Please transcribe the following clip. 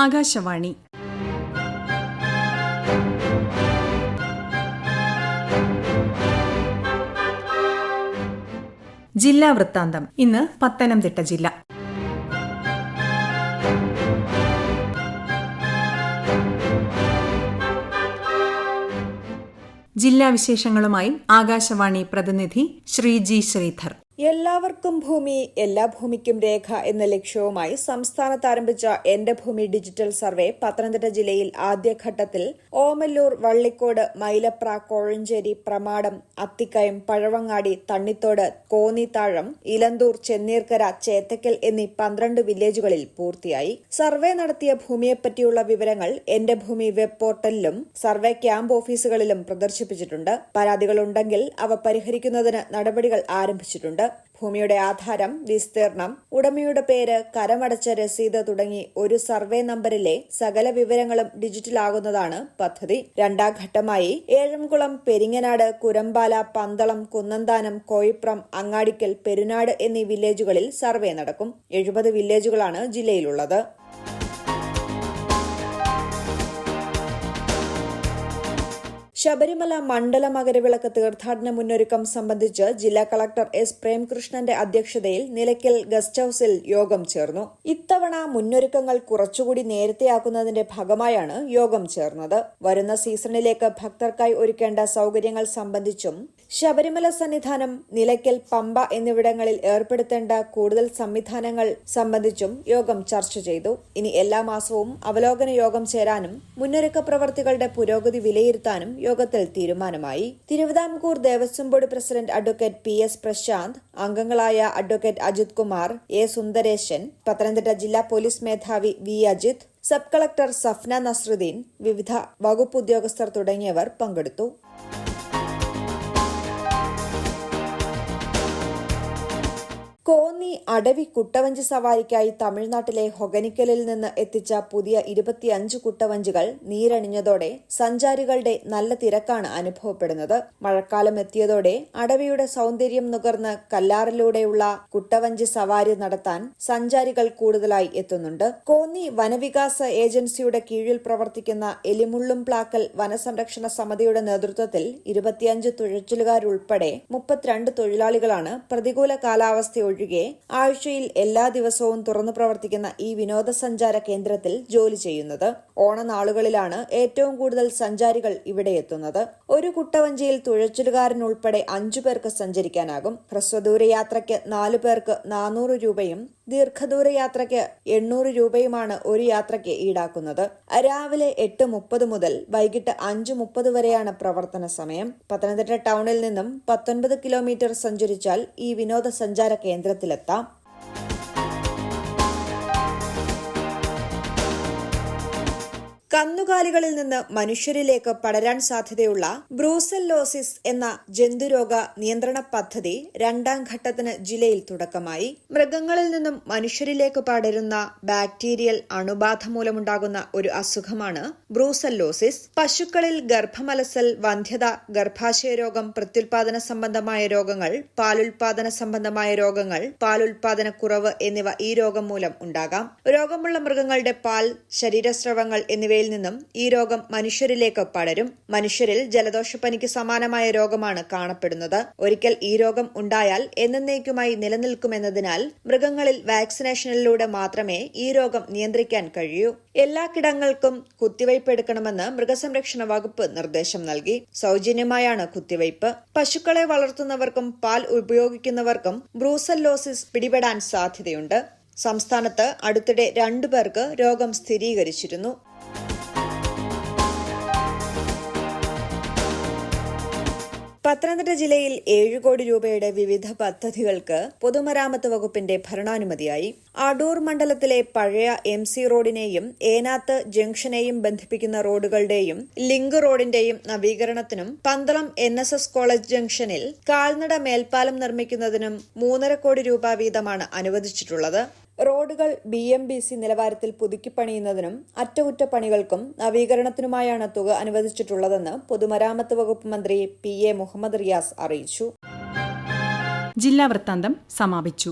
ആകാശവാണി. ജില്ലാ വൃത്താന്തം. ഇന്ന് പത്തനംതിട്ട ജില്ല. ജില്ലാ വിശേഷങ്ങളുമായി ആകാശവാണി പ്രതിനിധി ശ്രീജി ശ്രീധർ. എല്ലാവർക്കും ഭൂമി എല്ലാ ഭൂമിക്കും രേഖ എന്ന ലക്ഷ്യവുമായി സംസ്ഥാനത്ത് ആരംഭിച്ച എന്റെ ഭൂമി ഡിജിറ്റൽ സർവേ പത്തനംതിട്ട ജില്ലയിൽ ആദ്യഘട്ടത്തിൽ ഓമല്ലൂർ വള്ളിക്കോട് മൈലപ്ര കോഴഞ്ചേരി പ്രമാടം അത്തിക്കയം പഴവങ്ങാടി തണ്ണിത്തോട് കോന്നിത്താഴം ഇലന്തൂർ ചെന്നീർക്കര ചേത്തക്കൽ എന്നീ പന്ത്രണ്ട് വില്ലേജുകളിൽ പൂർത്തിയായി. സർവേ നടത്തിയ ഭൂമിയെപ്പറ്റിയുള്ള വിവരങ്ങൾ എന്റെ ഭൂമി വെബ് പോർട്ടലിലും സർവേ ക്യാമ്പ് ഓഫീസുകളിലും പ്രദർശിപ്പിച്ചിട്ടുണ്ട്. പരാതികളുണ്ടെങ്കിൽ അവ പരിഹരിക്കുന്നതിന് നടപടികൾ ആരംഭിച്ചിട്ടുണ്ട്. ഭൂമിയുടെ ആധാരം വിസ്തീർണം ഉടമയുടെ പേര് കരമടച്ച രസീത് തുടങ്ങി ഒരു സർവേ നമ്പറിലെ സകല വിവരങ്ങളും ഡിജിറ്റലാകുന്നതാണ് പദ്ധതി. രണ്ടാം ഘട്ടമായി ഏഴംകുളം പെരിങ്ങനാട് കുരമ്പാല പന്തളം കുന്നന്താനം കോയിപ്രം അങ്ങാടിക്കൽ പെരുനാട് എന്നീ വില്ലേജുകളിൽ സർവേ നടക്കും. എഴുപത് വില്ലേജുകളാണ് ജില്ലയിലുള്ളത്. ശബരിമല മണ്ഡല മകരവിളക്ക് തീർത്ഥാടന മുന്നൊരുക്കം സംബന്ധിച്ച് ജില്ലാ കളക്ടർ എസ് പ്രേംകൃഷ്ണന്റെ അധ്യക്ഷതയിൽ നിലയ്ക്കൽ ഗസ്റ്റ് ഹൌസിൽ യോഗം ചേർന്നു. ഇത്തവണ മുന്നൊരുക്കങ്ങൾ കുറച്ചുകൂടി നേരത്തെയാക്കുന്നതിന്റെ ഭാഗമായാണ് യോഗം ചേർന്നത്. വരുന്ന സീസണിലേക്ക് ഭക്തർക്കായി ഒരുക്കേണ്ട സൌകര്യങ്ങൾ സംബന്ധിച്ചും ശബരിമല സന്നിധാനം നിലയ്ക്കൽ പമ്പ എന്നിവിടങ്ങളിൽ ഏർപ്പെടുത്തേണ്ട കൂടുതൽ സംവിധാനങ്ങൾ സംബന്ധിച്ചും യോഗം ചർച്ച ചെയ്തു. ഇനി എല്ലാ മാസവും അവലോകന യോഗം ചേരാനും മുന്നൊരുക്ക പ്രവർത്തികളുടെ പുരോഗതി വിലയിരുത്താനും യോഗത്തിൽ തീരുമാനമായി. Thiruvithamkoor Devaswom board president advocate P S Prasanth അംഗങ്ങളായ അഡ്വക്കേറ്റ് അജിത് കുമാർ എ സുന്ദരേശൻ പത്തനംതിട്ട ജില്ലാ പോലീസ് മേധാവി V Ajith sub collector Safna Nasruddin വിവിധ വകുപ്പ് ഉദ്യോഗസ്ഥർ തുടങ്ങിയവർ പങ്കെടുത്തു. കോന്നി അടവി കുട്ടവഞ്ചി സവാരിക്കായി തമിഴ്നാട്ടിലെ ഹൊഗനിക്കലിൽ നിന്ന് എത്തിച്ച പുതിയ ഇരുപത്തിയഞ്ച് കുട്ടവഞ്ചികൾ നീരണിഞ്ഞതോടെ സഞ്ചാരികളുടെ നല്ല തിരക്കാണ് അനുഭവപ്പെടുന്നത്. മഴക്കാലം എത്തിയതോടെ അടവിയുടെ സൗന്ദര്യം നുകർന്ന് കല്ലാറിലൂടെയുള്ള കുട്ടവഞ്ചി സവാരി നടത്താൻ സഞ്ചാരികൾ കൂടുതലായി എത്തുന്നുണ്ട്. കോന്നി വനവികാസ ഏജൻസിയുടെ കീഴിൽ പ്രവർത്തിക്കുന്ന എലിമുള്ളും പ്ലാക്കൽ വനസംരക്ഷണ സമിതിയുടെ നേതൃത്വത്തിൽ ഇരുപത്തിയഞ്ച് തുഴച്ചിലുകാരുൾപ്പെടെ മുപ്പത്തിരണ്ട് തൊഴിലാളികളാണ് പ്രതികൂല കാലാവസ്ഥ ഒഴികെ ആഴ്ചയിൽ എല്ലാ ദിവസവും തുറന്നു പ്രവർത്തിക്കുന്ന ഈ വിനോദസഞ്ചാര കേന്ദ്രത്തിൽ ജോലി ചെയ്യുന്നത്. ഓണനാളുകളിലാണ് ഏറ്റവും കൂടുതൽ സഞ്ചാരികൾ ഇവിടെ എത്തുന്നത്. ഒരു കുട്ടവഞ്ചിയിൽ തുഴച്ചിലുകാരനുൾപ്പെടെ അഞ്ചു പേർക്ക് സഞ്ചരിക്കാനാകും. ഹ്രസ്വദൂര യാത്രയ്ക്ക് നാലു പേർക്ക് നാനൂറ് രൂപയും ദീർഘദൂര യാത്രയ്ക്ക് എണ്ണൂറ് രൂപയുമാണ് ഒരു യാത്രയ്ക്ക് ഈടാക്കുന്നത്. രാവിലെ എട്ട് മുപ്പത് മുതൽ വൈകിട്ട് അഞ്ച് മുപ്പത് വരെയാണ് പ്രവർത്തന സമയം. പത്തനംതിട്ട ടൗണിൽ നിന്നും പത്തൊൻപത് കിലോമീറ്റർ സഞ്ചരിച്ചാൽ ഈ വിനോദസഞ്ചാര കേന്ദ്രത്തിലെത്താം. കന്നുകാലികളിൽ നിന്ന് മനുഷ്യരിലേക്ക് പടരാൻ സാധ്യതയുള്ള ബ്രൂസെല്ലോസിസ് എന്ന ജന്തുരോഗ നിയന്ത്രണ പദ്ധതി രണ്ടാം ഘട്ടത്തിന് ജില്ലയിൽ തുടക്കമായി. മൃഗങ്ങളിൽ നിന്നും മനുഷ്യരിലേക്ക് പടരുന്ന ബാക്ടീരിയൽ അണുബാധ മൂലമുണ്ടാകുന്ന ഒരു അസുഖമാണ് ബ്രൂസെല്ലോസിസ്. പശുക്കളിൽ ഗർഭമലസൽ വന്ധ്യത ഗർഭാശയ രോഗം പ്രത്യുൽപാദന സംബന്ധമായ രോഗങ്ങൾ പാലുൽപാദന സംബന്ധമായ രോഗങ്ങൾ പാലുൽപാദന കുറവ് എന്നിവ ഈ രോഗം മൂലം ഉണ്ടാകാം. രോഗമുള്ള മൃഗങ്ങളുടെ പാൽ ശരീരസ്രവങ്ങൾ എന്നിവയിൽ നിന്നും ഈ രോഗം മനുഷ്യരിലേക്ക് പടരും. മനുഷ്യരിൽ ജലദോഷപ്പനിക്ക് സമാനമായ രോഗമാണ് കാണപ്പെടുന്നത്. ഒരിക്കൽ ഈ രോഗം ഉണ്ടായാൽ എന്നേക്കുമായി നിലനിൽക്കുമെന്നതിനാൽ മൃഗങ്ങളിൽ വാക്സിനേഷനിലൂടെ മാത്രമേ ഈ രോഗം നിയന്ത്രിക്കാൻ കഴിയൂ. എല്ലാ കിടങ്ങൾക്കും കുത്തിവയ്പ് എടുക്കണമെന്ന് മൃഗസംരക്ഷണ വകുപ്പ് നിർദ്ദേശം നൽകി. സൗജന്യമായാണ് കുത്തിവയ്പ് പശുക്കളെ വളർത്തുന്നവർക്കും പാൽ ഉപയോഗിക്കുന്നവർക്കും ബ്രൂസല്ലോസിസ് പിടിപെടാൻ സാധ്യതയുണ്ട്. സംസ്ഥാനത്ത് അടുത്തിടെ രണ്ടുപേർക്ക് രോഗം സ്ഥിരീകരിച്ചിരുന്നു. പത്തനംതിട്ട ജില്ലയിൽ ഏഴ് കോടി രൂപയുടെ വിവിധ പദ്ധതികൾക്ക് പൊതുമരാമത്ത് വകുപ്പിന്റെ ഭരണാനുമതിയായി. അടൂർ മണ്ഡലത്തിലെ പഴയ എം സി റോഡിനെയും ഏനാത്ത് ജംഗ്ഷനെയും ബന്ധിപ്പിക്കുന്ന റോഡുകളുടെയും ലിങ്ക് റോഡിന്റെയും നവീകരണത്തിനും Pandalam N S S college ജംഗ്ഷനിൽ കാൽനട മേൽപ്പാലം നിർമ്മിക്കുന്നതിനും മൂന്നര കോടി രൂപ വീതമാണ് അനുവദിച്ചിട്ടുള്ളത്. റോഡുകൾ ബി എം ബി സി നിലവാരത്തിൽ പുതുക്കിപ്പണിയുന്നതിനും അറ്റകുറ്റപ്പണികൾക്കും നവീകരണത്തിനുമായാണ് തുക അനുവദിച്ചിട്ടുള്ളതെന്ന് പൊതുമരാമത്ത് വകുപ്പ് മന്ത്രി പി എ മുഹമ്മദ് റിയാസ് അറിയിച്ചു. ജില്ലാ വൃത്താന്തം സമാപിച്ചു.